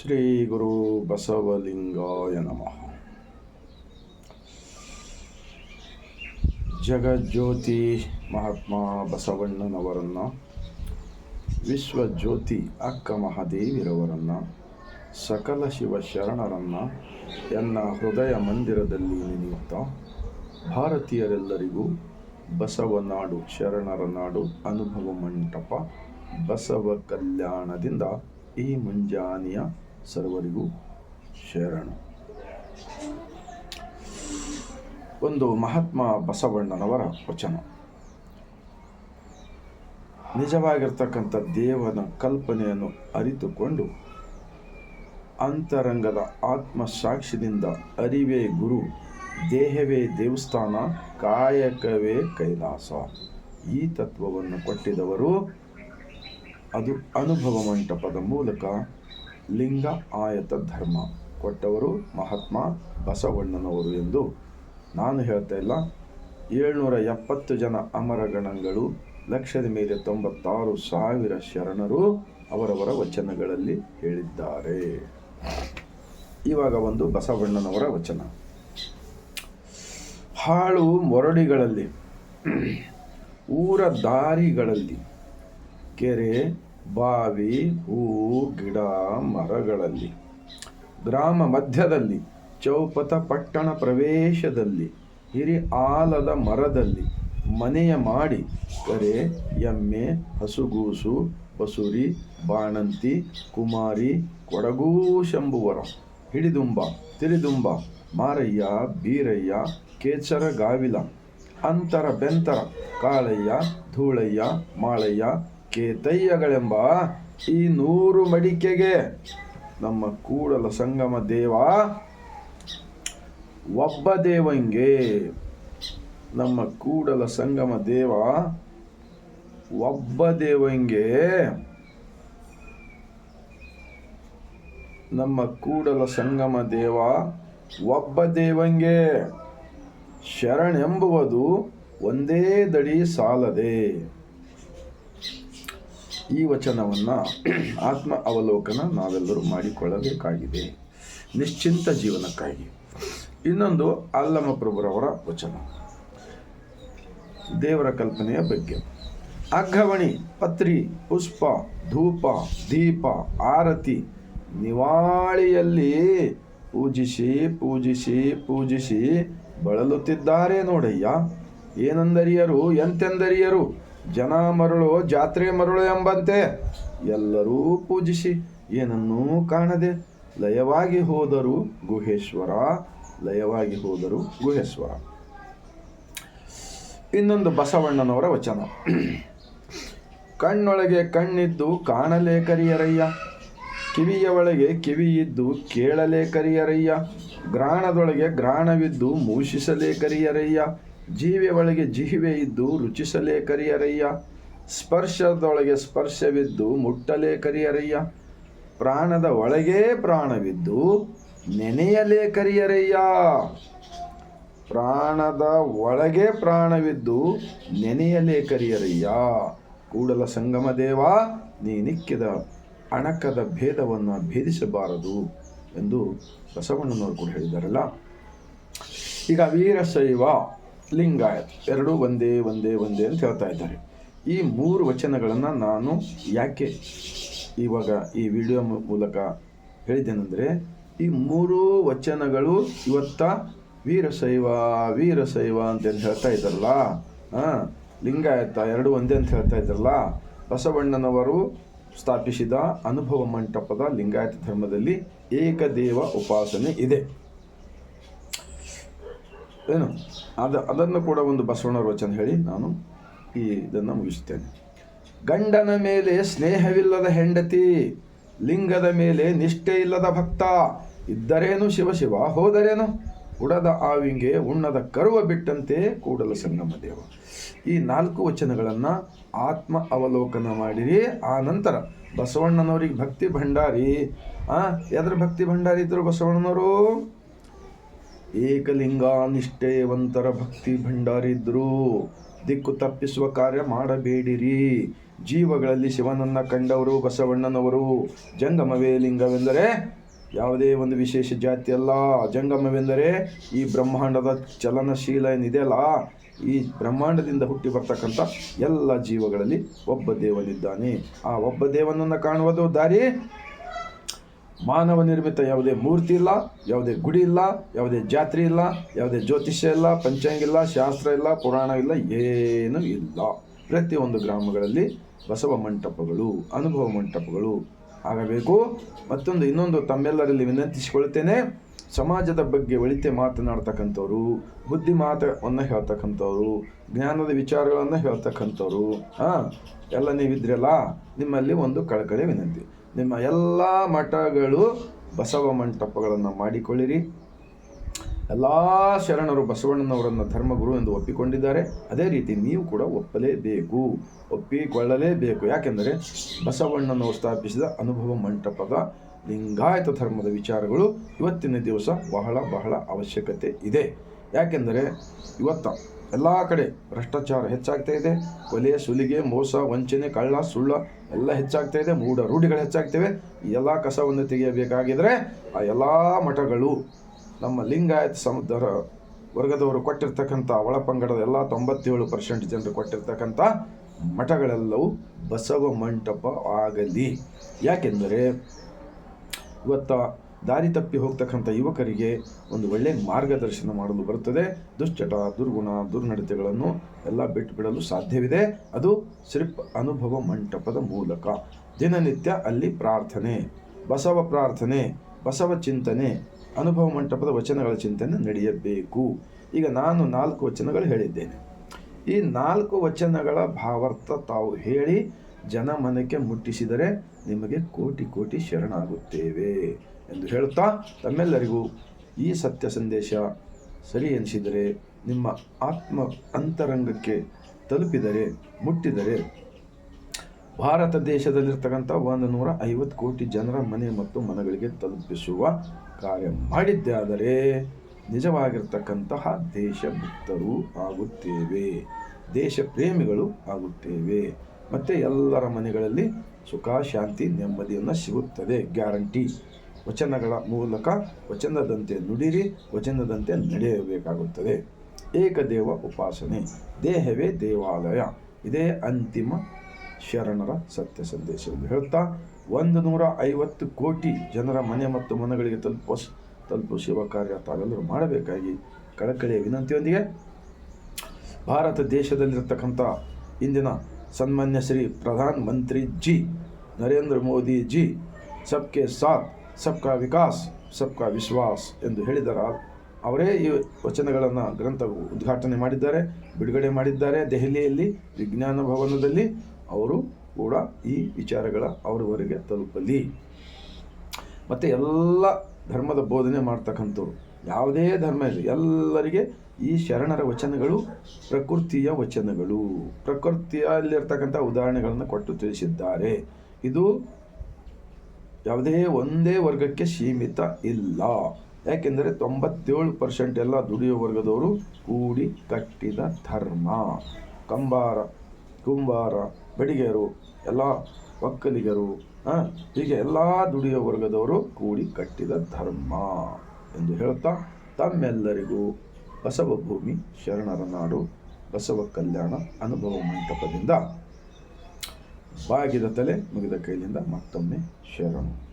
ಶ್ರೀ ಗುರು ಬಸವಲಿಂಗಾಯ ನಮಃ. ಜಗಜ್ಯೋತಿ ಮಹಾತ್ಮ ಬಸವಣ್ಣನವರನ್ನು, ವಿಶ್ವಜ್ಯೋತಿ ಅಕ್ಕ ಮಹಾದೇವಿರವರನ್ನು, ಸಕಲ ಶಿವ ಶರಣರನ್ನು ಎನ್ನ ಹೃದಯ ಮಂದಿರದಲ್ಲಿ ನೆನೆಯುತ್ತಾ ಭಾರತೀಯರೆಲ್ಲರಿಗೂ ಬಸವನಾಡು ಶರಣರ ನಾಡು, ಅನುಭವ ಮಂಟಪ, ಬಸವ ಕಲ್ಯಾಣದಿಂದ ಈ ಮುಂಜಾನೆಯ ಸರ್ವರಿಗೂ ಶರಣು. ಒಂದು ಮಹಾತ್ಮ ಬಸವಣ್ಣನವರ ವಚನ. ನಿಜವಾಗಿರ್ತಕ್ಕಂಥ ದೇವನ ಕಲ್ಪನೆಯನ್ನು ಅರಿತುಕೊಂಡು ಅಂತರಂಗದ ಆತ್ಮ ಸಾಕ್ಷಿದಿಂದ ಅರಿವೇ ಗುರು, ದೇಹವೇ ದೇವಸ್ಥಾನ, ಕಾಯಕವೇ ಕೈಲಾಸ. ಈ ತತ್ವವನ್ನು ಕೊಟ್ಟಿದವರು ಅದು ಅನುಭವ ಮಂಟಪದ ಮೂಲಕ ಲಿಂಗ ಆಯತ ಧರ್ಮ ಕೊಟ್ಟವರು ಮಹಾತ್ಮ ಬಸವಣ್ಣನವರು ಎಂದು ನಾನು ಹೇಳ್ತಾ ಇಲ್ಲ. ಏಳ್ನೂರ ಎಪ್ಪತ್ತು ಜನ ಅಮರಗಣಗಳು ಲಕ್ಷದ ಮೇಲೆ ತೊಂಬತ್ತಾರು ಸಾವಿರ ಶರಣರು ಅವರವರ ವಚನಗಳಲ್ಲಿ ಹೇಳಿದ್ದಾರೆ. ಇವಾಗ ಒಂದು ಬಸವಣ್ಣನವರ ವಚನ. ಹಾಳು ಮೊರಡಿಗಳಲ್ಲಿ, ಊರ ದಾರಿಗಳಲ್ಲಿ, ಕೆರೆ ಬಾವಿ ಹೂವು ಗಿಡ, ಮರಗಳಲ್ಲಿ. ಗ್ರಾಮ ಮಧ್ಯದಲ್ಲಿ ಚೌಪತ ಪಟ್ಟಣ ಪ್ರವೇಶದಲ್ಲಿ, ಹಿರಿ ಆಲದ ಮರದಲ್ಲಿ ಮನೆಯ ಮಾಡಿ ಕರೆ, ಎಮ್ಮೆ, ಹಸುಗೂಸು, ಬಸುರಿ, ಬಾಣಂತಿ, ಕುಮಾರಿ ಕೊಡಗೂ ಶಂಭುವರ ಹಿಡಿದುಂಬ, ತಿರಿದುಂಬ, ಮಾರಯ್ಯ, ಬೀರಯ್ಯ ಕೇಚರ ಗಾವಿಲ, ಅಂತರ ಬೆಂತರ, ಕಾಳಯ್ಯ, ಧೂಳಯ್ಯ, ಮಾಳಯ್ಯ ಕೇತಯ್ಯಗಳೆಂಬ ಈ ನೂರು ಮಡಿಕೆಗೆ ನಮ್ಮ ಕೂಡಲ ಸಂಗಮ ದೇವ ಒಬ್ಬ ದೇವಂಗೆ. ನಮ್ಮ ಕೂಡಲ ಸಂಗಮ ದೇವ ಒಬ್ಬ ದೇವಂಗೆ. ನಮ್ಮ ಕೂಡಲ ಸಂಗಮ ದೇವ ಒಬ್ಬ ದೇವಂಗೆ. ಶರಣೆಂಬುವುದು ಒಂದೇ ದಡಿ ಸಾಲದೆ. ಈ ವಚನವನ್ನು ಆತ್ಮ ಅವಲೋಕನ ನಾವೆಲ್ಲರೂ ಮಾಡಿಕೊಳ್ಳಬೇಕಾಗಿದೆ. ನಿಶ್ಚಿಂತ ಜೀವನಕ್ಕಾಗಿ. ಇನ್ನೊಂದು ಅಲ್ಲಮ ಪ್ರಭುರವರ ವಚನ. ದೇವರ ಕಲ್ಪನೆಯ ಬಗ್ಗೆ. ಅಗ್ಗವಣಿ ಪತ್ರಿ, ಪುಷ್ಪ, ಧೂಪ, ದೀಪ, ಆರತಿ ನಿವಾಳಿಯಲ್ಲಿ ಪೂಜಿಸಿ ಪೂಜಿಸಿ ಪೂಜಿಸಿ ಬಳಲುತ್ತಿದ್ದಾರೆ ನೋಡಯ್ಯ. ಏನೆಂದರಿಯರು, ಎಂತೆಂದರಿಯರು? ಜನ ಮರಳು ಜಾತ್ರೆ ಮರಳು ಎಂಬಂತೆ ಎಲ್ಲರೂ ಪೂಜಿಸಿ, ಏನನ್ನೂ ಕಾಣದೆ ಲಯವಾಗಿ ಹೋದರು ಗುಹೇಶ್ವರ, ಲಯವಾಗಿ ಹೋದರು ಗುಹೇಶ್ವರ. ಇನ್ನೊಂದು ಬಸವಣ್ಣನವರ ವಚನ. ಕಣ್ಣೊಳಗೆ ಕಣ್ಣಿದ್ದು ಕಾಣಲೇ ಕರಿಯರಯ್ಯ ಕಿವಿಯ ಒಳಗೆ ಕಿವಿಯಿದ್ದು ಕೇಳಲೇ ಕರಿಯರಯ್ಯ ಗ್ರಾಣದೊಳಗೆ ಗ್ರಾಣವಿದ್ದು ಮೂಷಿಸಲೇ ಕರಿಯರಯ್ಯ ಜೀವೆ ಒಳಗೆ ಜೀವೆ ಇದ್ದು ರುಚಿಸಲೇ ಕರಿಯರಯ್ಯ. ಸ್ಪರ್ಶದೊಳಗೆ ಸ್ಪರ್ಶವಿದ್ದು ಮುಟ್ಟಲೇ ಕರಿಯರಯ್ಯ. ಪ್ರಾಣದ ಒಳಗೇ ಪ್ರಾಣವಿದ್ದು ನೆನೆಯಲೇ ಕರಿಯರಯ್ಯ. ಪ್ರಾಣದ ಒಳಗೆ ಪ್ರಾಣವಿದ್ದು ನೆನೆಯಲೇ ಕರಿಯರಯ್ಯ. ಕೂಡಲ ಸಂಗಮ ದೇವ ನೀನಿಕ್ಕಿದ ಅಣಕದ ಭೇದವನ್ನು ಭೇದಿಸಬಾರದು ಎಂದು ಬಸವಣ್ಣನವರು ಕೂಡ ಹೇಳಿದ್ದಾರಲ್ಲ. ಈಗ ವೀರಶೈವ ಲಿಂಗಾಯತ್ ಎರಡೂ ಒಂದೇ ಒಂದೇ ಒಂದೇ ಅಂತ ಹೇಳ್ತಾ ಇದ್ದಾರೆ. ಈ ಮೂರು ವಚನಗಳನ್ನು ನಾನು ಯಾಕೆ ಇವಾಗ ಈ ವಿಡಿಯೋ ಮೂಲಕ ಹೇಳಿದ್ದೇನೆಂದರೆ, ಈ ಮೂರು ವಚನಗಳು ಇವತ್ತ ವೀರಶೈವ ವೀರಶೈವ ಅಂತ ಹೇಳ್ತಾ ಇದ್ದಾರಲ್ಲ? ಹಾಂ, ಲಿಂಗಾಯತ ಎರಡು ಒಂದೇ ಅಂತ ಹೇಳ್ತಾ ಇದ್ದಾರಲ್ಲ? ಬಸವಣ್ಣನವರು ಸ್ಥಾಪಿಸಿದ ಅನುಭವ ಮಂಟಪದ ಲಿಂಗಾಯತ ಧರ್ಮದಲ್ಲಿ ಏಕದೇವ ಉಪಾಸನೆ ಇದೆ. ಏನು? ಅದು, ಅದನ್ನು ಕೂಡ ಒಂದು ಬಸವಣ್ಣ ವಚನ ಹೇಳಿ ನಾನು ಈ ಇದನ್ನು ಮುಗಿಸ್ತೇನೆ ಗಂಡನ ಮೇಲೆ ಸ್ನೇಹವಿಲ್ಲದ ಹೆಂಡತಿ, ಲಿಂಗದ ಮೇಲೆ ನಿಷ್ಠೆ ಇಲ್ಲದ ಭಕ್ತ, ಇದ್ದರೇನು ಶಿವ ಶಿವ, ಹೋದರೇನು ಉಡದ ಆವಿಂಗೆ ಉಣ್ಣದ ಕರುವ ಬಿಟ್ಟಂತೆ ಕೂಡಲ ಸಂಗಮ ದೇವ. ಈ ನಾಲ್ಕು ವಚನಗಳನ್ನು ಆತ್ಮ ಅವಲೋಕನ ಮಾಡಿರಿ, ಆ ನಂತರ ಬಸವಣ್ಣನವರಿಗೆ ಭಕ್ತಿ ಭಂಡಾರಿ. ಎದ್ರ ಭಕ್ತಿ ಭಂಡಾರಿ ಇದ್ರು ಬಸವಣ್ಣನವರು? ಏಕಲಿಂಗ ನಿಷ್ಠೆಯವಂತರ ಭಕ್ತಿ ಭಂಡಾರಿದ್ರು. ದಿಕ್ಕು ತಪ್ಪಿಸುವ ಕಾರ್ಯ ಮಾಡಬೇಡಿರಿ. ಜೀವಗಳಲ್ಲಿ ಶಿವನನ್ನ ಕಂಡವರು, ಬಸವಣ್ಣನವರು. ಜಂಗಮವೇ ಲಿಂಗವೆಂದರೆ ಯಾವುದೇ ಒಂದು ವಿಶೇಷ ಜಾತಿ ಅಲ್ಲ. ಜಂಗಮವೆಂದರೆ ಈ ಬ್ರಹ್ಮಾಂಡದ ಚಲನಶೀಲ ಏನಿದೆಯಲ್ಲ ಈ ಬ್ರಹ್ಮಾಂಡದಿಂದ ಹುಟ್ಟಿ ಬರ್ತಕ್ಕಂಥ ಎಲ್ಲ ಜೀವಗಳಲ್ಲಿ ಒಬ್ಬ ದೇವನಿದ್ದಾನೆ. ಆ ಒಬ್ಬ ದೇವನನ್ನು ಕಾಣುವುದು ದಾರಿ? ಮಾನವ ನಿರ್ಮಿತ ಯಾವುದೇ ಮೂರ್ತಿ ಇಲ್ಲ, ಯಾವುದೇ ಗುಡಿ ಇಲ್ಲ, ಯಾವುದೇ ಜಾತ್ರೆ ಇಲ್ಲ, ಯಾವುದೇ ಜ್ಯೋತಿಷ್ಯ ಇಲ್ಲ, ಪಂಚಾಂಗ ಇಲ್ಲ, ಶಾಸ್ತ್ರ ಇಲ್ಲ, ಪುರಾಣ ಇಲ್ಲ, ಏನೂ ಇಲ್ಲ. ಪ್ರತಿಯೊಂದು ಗ್ರಾಮಗಳಲ್ಲಿ ಬಸವ ಮಂಟಪಗಳು, ಅನುಭವ ಮಂಟಪಗಳು ಆಗಬೇಕು. ಮತ್ತೊಂದು, ಇನ್ನೊಂದು ತಮ್ಮೆಲ್ಲರಲ್ಲಿ ವಿನಂತಿಸಿಕೊಳ್ತೇನೆ, ಸಮಾಜದ ಬಗ್ಗೆ ಒಳಿತೆ ಮಾತನಾಡ್ತಕ್ಕಂಥವ್ರು ಬುದ್ಧಿ ಮಾತವನ್ನು ಹೇಳ್ತಕ್ಕಂಥವ್ರು, ಜ್ಞಾನದ ವಿಚಾರಗಳನ್ನು ಹೇಳ್ತಕ್ಕಂಥವ್ರು, ಹಾಂ, ಎಲ್ಲ ನೀವಿದ್ರಲ್ಲ, ನಿಮ್ಮಲ್ಲಿ ಒಂದು ಕಳಕಳಿ ವಿನಂತಿ. ನಿಮ್ಮ ಎಲ್ಲ ಮಠಗಳು ಬಸವ ಮಂಟಪಗಳನ್ನು ಮಾಡಿಕೊಳ್ಳಿರಿ. ಎಲ್ಲ ಶರಣರು ಬಸವಣ್ಣನವರನ್ನು ಧರ್ಮಗುರು ಎಂದು ಒಪ್ಪಿಕೊಂಡಿದ್ದಾರೆ. ಅದೇ ರೀತಿ ನೀವು ಕೂಡ ಒಪ್ಪಲೇಬೇಕು. ಒಪ್ಪಿಕೊಳ್ಳಲೇಬೇಕು. ಯಾಕೆಂದರೆ ಬಸವಣ್ಣನವರು ಸ್ಥಾಪಿಸಿದ ಅನುಭವ ಮಂಟಪದ ಲಿಂಗಾಯತ ಧರ್ಮದ ವಿಚಾರಗಳು ಇವತ್ತಿನ ದಿವಸ ಬಹಳ ಬಹಳ ಅವಶ್ಯಕತೆ ಇದೆ. ಯಾಕೆಂದರೆ ಇವತ್ತ ಎಲ್ಲ ಕಡೆ ಭ್ರಷ್ಟಾಚಾರ ಹೆಚ್ಚಾಗ್ತಾ ಇದೆ. ಕೊಲೆ, ಸುಲಿಗೆ, ಮೋಸ, ವಂಚನೆ, ಕಳ್ಳ, ಸುಳ್ಳ ಎಲ್ಲ ಹೆಚ್ಚಾಗ್ತಾ ಇದೆ. ಮೂಢ ರೂಢಿಗಳು ಹೆಚ್ಚಾಗ್ತವೆ. ಈ ಎಲ್ಲ ಕಸವನ್ನು ತೆಗೆಯಬೇಕಾಗಿದ್ರೆ ಆ ಎಲ್ಲ ಮಠಗಳು ನಮ್ಮ ಲಿಂಗಾಯತ ಸಮುದ್ರ ವರ್ಗದವರು ಕೊಟ್ಟಿರ್ತಕ್ಕಂಥ ಒಳಪಂಗಡದ ಎಲ್ಲ ತೊಂಬತ್ತೇಳು ಪರ್ಸೆಂಟ್ ಜನರು ಕೊಟ್ಟಿರ್ತಕ್ಕಂಥ ಮಠಗಳೆಲ್ಲವೂ ಬಸವ ಮಂಟಪ ಆಗಲಿ. ಯಾಕೆಂದರೆ ಇವತ್ತ ದಾರಿ ತಪ್ಪಿ ಹೋಗ್ತಕ್ಕಂಥ ಯುವಕರಿಗೆ ಒಂದು ಒಳ್ಳೆಯ ಮಾರ್ಗದರ್ಶನ ಮಾಡಲು ಬರುತ್ತದೆ. ದುಶ್ಚಟ, ದುರ್ಗುಣ, ದುರ್ನಡತೆಗಳನ್ನು ಎಲ್ಲ ಬಿಟ್ಟು ಬಿಡಲು ಸಾಧ್ಯವಿದೆ. ಅದು ಸಿರ್ಫ್ ಅನುಭವ ಮಂಟಪದ ಮೂಲಕ. ದಿನನಿತ್ಯ ಅಲ್ಲಿ ಪ್ರಾರ್ಥನೆ, ಬಸವ ಪ್ರಾರ್ಥನೆ, ಬಸವ ಚಿಂತನೆ, ಅನುಭವ ಮಂಟಪದ ವಚನಗಳ ಚಿಂತನೆ ನಡೆಯಬೇಕು. ಈಗ ನಾನು ನಾಲ್ಕು ವಚನಗಳು ಹೇಳಿದ್ದೇನೆ. ಈ ನಾಲ್ಕು ವಚನಗಳ ಭಾವಾರ್ಥ ತಾವು ಹೇಳಿ, ಜನಮನಕ್ಕೆ ಮುಟ್ಟಿಸಿದರೆ ನಿಮಗೆ ಕೋಟಿ ಕೋಟಿ ಶರಣಾಗುತ್ತೇವೆ. ಎಂದು ಹೇಳುತ್ತಾ ತಮ್ಮೆಲ್ಲರಿಗೂ ಈ ಸತ್ಯ ಸಂದೇಶ ಸರಿ ಎನಿಸಿದರೆ ನಿಮ್ಮ ಆತ್ಮ ಅಂತರಂಗಕ್ಕೆ ತಲುಪಿದರೆ, ಮುಟ್ಟಿದರೆ ಭಾರತ ದೇಶದಲ್ಲಿರ್ತಕ್ಕಂಥ ಒಂದು ನೂರ ಐವತ್ತು ಕೋಟಿ ಜನರ ಮನೆ ಮತ್ತು ಮನಗಳಿಗೆ ತಲುಪಿಸುವ ಕಾರ್ಯ ಮಾಡಿದ್ದಾದರೆ ನಿಜವಾಗಿರ್ತಕ್ಕಂತಹ ದೇಶಭಕ್ತರು ಆಗುತ್ತೇವೆ ದೇಶ ಪ್ರೇಮಿಗಳು ಆಗುತ್ತೇವೆ. ಮತ್ತು ಎಲ್ಲರ ಮನೆಗಳಲ್ಲಿ ಸುಖ, ಶಾಂತಿ, ನೆಮ್ಮದಿಯನ್ನು ಸಿಗುತ್ತದೆ, ಗ್ಯಾರಂಟಿ. ವಚನಗಳ ಮೂಲಕ ವಚನದಂತೆ ನುಡಿರಿ, ವಚನದಂತೆ ನಡೆಯಬೇಕಾಗುತ್ತದೆ. ಏಕದೇವ ಉಪಾಸನೆ, ದೇಹವೇ ದೇವಾಲಯ. ಇದೇ ಅಂತಿಮ ಶರಣರ ಸತ್ಯ ಸಂದೇಶ ಎಂದು ಹೇಳ್ತಾ ಒಂದು ನೂರ ಐವತ್ತು ಕೋಟಿ ಜನರ ಮನೆ ಮತ್ತು ಮನಗಳಿಗೆ ತಲುಪುವ ತಲುಪಿಸುವ ಕಾರ್ಯ ತಾವೆಲ್ಲರೂ ಮಾಡಬೇಕಾಗಿ ಕಳಕಳಿಯ ವಿನಂತಿಯೊಂದಿಗೆ ಭಾರತ ದೇಶದಲ್ಲಿರತಕ್ಕಂಥ ಇಂದಿನ ಸನ್ಮಾನ್ಯ ಶ್ರೀ ಪ್ರಧಾನ ಮಂತ್ರಿ ಜಿ, ನರೇಂದ್ರ ಮೋದಿ ಜಿ, ಸಬ್ಕೆ ಸಾಥ್. ಸಬ್ಕಾ ವಿಕಾಸ್, ಸಬ್ಕಾ ವಿಶ್ವಾಸ್ ಎಂದು ಹೇಳಿದರ ಅವರೇ ಈ ವಚನಗಳನ್ನು ಗ್ರಂಥ ಉದ್ಘಾಟನೆ ಮಾಡಿದ್ದಾರೆ, ಬಿಡುಗಡೆ ಮಾಡಿದ್ದಾರೆ. ದೆಹಲಿಯಲ್ಲಿ ವಿಜ್ಞಾನ ಭವನದಲ್ಲಿ ಅವರು ಕೂಡ ಈ ವಿಚಾರಗಳ ಅವರವರೆಗೆ ತಲುಪಲಿ. ಮತ್ತು ಎಲ್ಲ ಧರ್ಮದ ಬೋಧನೆ ಮಾಡ್ತಕ್ಕಂಥವ್ರು, ಯಾವುದೇ ಧರ್ಮ ಇರಲಿ, ಎಲ್ಲರಿಗೆ ಈ ಶರಣರ ವಚನಗಳು ಪ್ರಕೃತಿಯ ವಚನಗಳು. ಪ್ರಕೃತಿಯಲ್ಲಿರ್ತಕ್ಕಂಥ ಉದಾಹರಣೆಗಳನ್ನು ಕೊಟ್ಟು ತಿಳಿಸಿದ್ದಾರೆ. ಇದು ಯಾವುದೇ ಒಂದೇ ವರ್ಗಕ್ಕೆ ಸೀಮಿತ ಇಲ್ಲ. ಯಾಕೆಂದರೆ ತೊಂಬತ್ತೇಳು ಪರ್ಸೆಂಟ್ ಎಲ್ಲ ದುಡಿಯೋ ವರ್ಗದವರು ಕೂಡಿ ಕಟ್ಟಿದ ಧರ್ಮ. ಕಂಬಾರ, ಕುಂಬಾರ, ಬಡಿಗೆರು, ಎಲ್ಲ ಒಕ್ಕಲಿಗರು ಹೀಗೆ ಎಲ್ಲ ದುಡಿಯುವ ವರ್ಗದವರು ಕೂಡಿ ಕಟ್ಟಿದ ಧರ್ಮ ಎಂದು ಹೇಳುತ್ತಾ ತಮ್ಮೆಲ್ಲರಿಗೂ ಬಸವ ಭೂಮಿ ಶರಣರ ನಾಡು, ಬಸವ ಕಲ್ಯಾಣ ಅನುಭವ ಮಂಟಪದಿಂದ. ಬಾಗಿದ ತಲೆ ಮುಗಿದ ಕೈಲಿಂದ ಮತ್ತೊಮ್ಮೆ ಶರಣು.